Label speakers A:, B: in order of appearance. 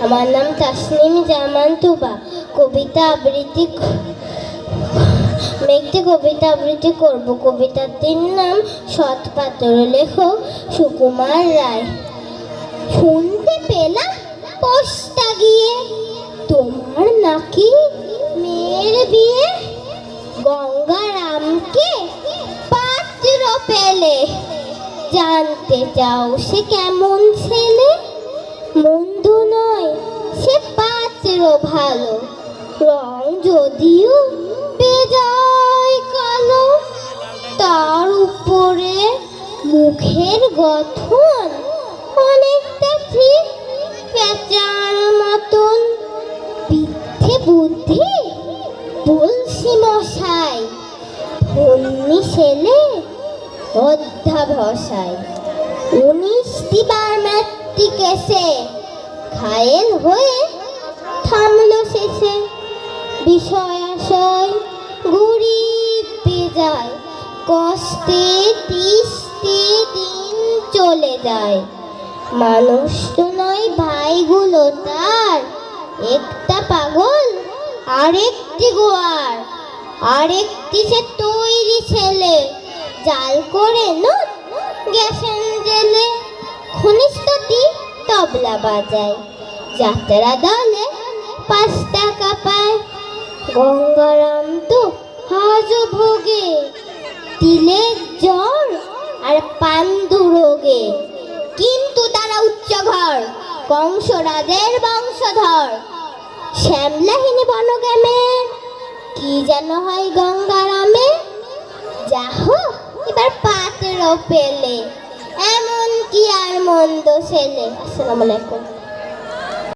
A: আমার নাম তাসনিম জামান তুবা। কবিতা আবৃত্তি মেঘটি কবিতা আবৃত্তি করব। কবিতাটির নাম সৎ পাত্র লেখক সুকুমার রায়। শুনতে পেলাম পোস্টা গিয়ে। তোমার নাকি মেয়ের বিয়ে? গঙ্গারামকে পাত্র পেলে। জানতে চাও সে কেমন ছেলে? পাত্র ভালো। রং যদিও বেজায় কালো, তার উপরে মুখের গঠন অনেকটা ঠিক, পেঁচার মতন। বিদ্ধে বুদ্ধি, বলছি মশাই ভন্যি ছেলে অধ্যাবসায়। উনিশটি বার ম্যাট্রিক এসে ঘায়েল হয়ে শেষে বিষয় আশয় গরিব বেজায় কষ্টে তিষ্টি দিন চলে যায়। মানুষ তো নয় ভাইগুলো তার। একটা পাগল, আরেকটি গোয়ার। আরেকটি সে তৈরি ছেলে। জাল করে নোট গেছেন জেলে। ঘনিষ্ঠটি তবলা বাজায়। যাত্রা দলে পাঁচ টাকা পায় গঙ্গারাম তো হাজো ভোগে, তিলের জ্বর আর পান্ডু রোগে। কিন্তু তারা উচ্চ ঘর কংসরাজের বংশধর। শ্যামলাহিনী বনগ্রামের কি যেন হয় গঙ্গারামে? যা হোক এবার পাত্র পেলে, এমন কি আর মন্দ ছেলে? আসসালামু আলাইকুম।